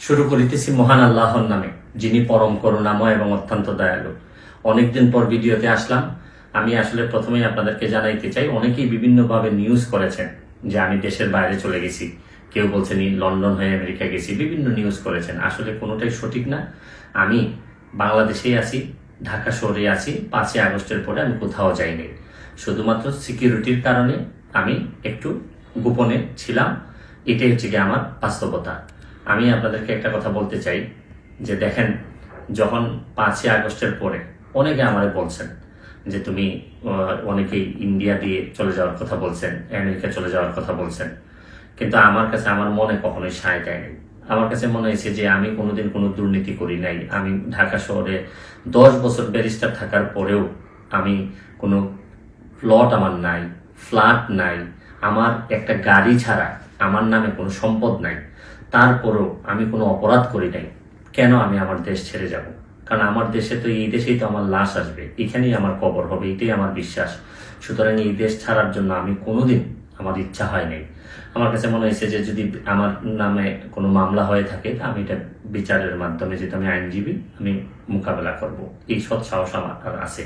শুরু করিতেছি মহান আল্লাহর নামে, যিনি পরম করুণাময় এবং অত্যন্ত দয়ালু। অনেকদিন পর ভিডিওতে আসলাম। আমি আসলে প্রথমেই আপনাদেরকে জানাইতে চাই, অনেকেই বিভিন্নভাবে নিউজ করেছেন যে আমি দেশের বাইরে চলে গেছি। কেউ বলছেন লন্ডন হয়ে আমেরিকা গেছি। বিভিন্ন নিউজ করেছেন। আসলে কোনোটাই সঠিক না। আমি বাংলাদেশেই আছি, ঢাকা শহরে আছি। পাঁচই আগস্টের পরে আমি কোথাও যাইনি। শুধুমাত্র সিকিউরিটির কারণে আমি একটু গোপনে ছিলাম। এটাই হচ্ছে কি আমার বাস্তবতা। আমি আপনাদেরকে একটা কথা বলতে চাই, যে দেখেন, যখন পাঁচই আগস্টের পরে অনেকে আমারে বলছেন যে তুমি অনেকেই ইন্ডিয়া দিয়ে চলে যাওয়ার কথা বলছেন, আমেরিকা চলে যাওয়ার কথা বলছেন, কিন্তু আমার কাছে আমার মনে কখনোই সায় দেয়নি আমার কাছে মনে হয়েছে যে আমি কোনোদিন কোনো দুর্নীতি করি নাই। আমি ঢাকা শহরে দশ বছর ব্যারিস্টার থাকার পরেও আমি কোনো প্লট আমার নাই, ফ্ল্যাট নাই, আমার একটা গাড়ি ছাড়া আমার নামে কোনো সম্পদ নাই। তারপরেও আমি কোনো অপরাধ করি নাই। কেন আমি আমার দেশ ছেড়ে যাব? কারণ আমার দেশে তো, এই দেশেই তো আমার লাশ আসবে। এখানেই আমার কবর হবে, এটাই আমার বিশ্বাস। সুতরাং এই দেশ ছাড়ার জন্য আমি কোনোদিন আমার ইচ্ছা হয় নাই। আমার কাছে মনে হয়েছে যে, যদি আমার নামে কোনো মামলা হয়ে থাকে, তা আমি এটা বিচারের মাধ্যমে, যেহেতু আমি আইনজীবী, আমি মোকাবেলা করব। এই সৎ সাহস আমার আছে।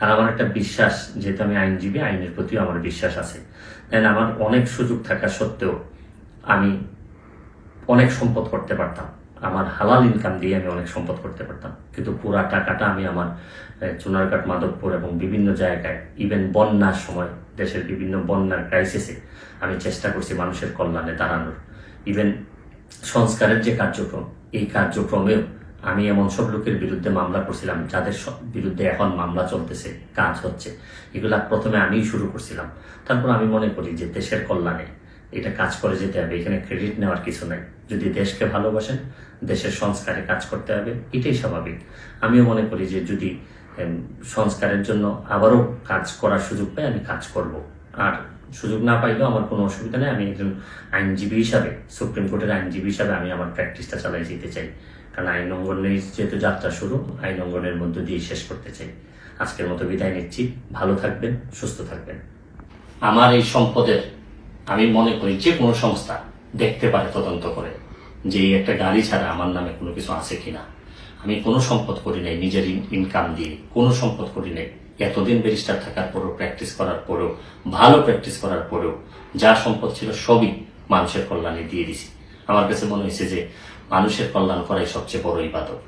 আর আমার একটা বিশ্বাস, যেহেতু আমি আইনজীবী, আইনের প্রতিও আমার বিশ্বাস আছে। দেন আমার অনেক সুযোগ থাকা সত্ত্বেও আমি অনেক সম্পদ করতে পারতাম। আমার হালাল ইনকাম দিয়ে আমি অনেক সম্পদ করতে পারতাম। কিন্তু পুরা টাকাটা আমি আমার চুনারঘাট, মাধবপুর এবং বিভিন্ন জায়গায় ইভেন বন্যার সময়, দেশের বিভিন্ন বন্যার ক্রাইসিসে আমি চেষ্টা করছি মানুষের কল্যাণে দাঁড়ানোর। ইভেন সংস্কারের যে কার্যক্রম, এই কার্যক্রমেও আমি এমন সব লোকের বিরুদ্ধে মামলা করছিলাম, যাদের বিরুদ্ধে এখন মামলা চলতেছে, কাজ হচ্ছে। এগুলা প্রথমে আমিই শুরু করছিলাম। তারপর আমি মনে করি যে দেশের কল্যাণে এটা কাজ করে যেতে হবে। এখানে ক্রেডিট নেওয়ার কিছু নাই। যদি দেশকে ভালোবাসেন, দেশের সংস্কারে কাজ করতে হবে, এটাই স্বাভাবিক। আমিও মনে করি যে যদি সংস্কারের জন্য আবারও কাজ করার সুযোগ পাই, আমি কাজ করব। আর সুযোগ না পাইলেও আমার কোনো অসুবিধা নেই। আমি একজন আইনজীবী হিসাবে, সুপ্রিম কোর্টের আইনজীবী হিসাবে আমি আমার প্র্যাকটিসটা চালাই যেতে চাই। কারণ আইন অঙ্গনের যেহেতু যাত্রা শুরু, আইন অঙ্গনের মধ্য দিয়ে শেষ করতে চাই। আজকের মতো বিদায় নিচ্ছি। ভালো থাকবেন, সুস্থ থাকবেন। আমার এই সম্পদের আমি মনে করি যে কোনো সংস্থা দেখতে পারে তদন্ত করে যে একটা গাড়ি ছাড়া আমার নামে কোনো কিছু আছে কিনা। আমি কোনো সম্পদ করি নাই, নিজের ইনকাম দিয়ে কোনো সম্পদ করি নাই। এতদিন ব্যারিস্টার থাকার পরেও প্র্যাকটিস করার পরেও, ভালো প্র্যাকটিস করার পরেও যা সম্পদ ছিল সবই মানুষের কল্যাণে দিয়ে দিছি। আমার কাছে মনে হয়েছে যে মানুষের কল্যাণ করাই সবচেয়ে বড় ইবাদত।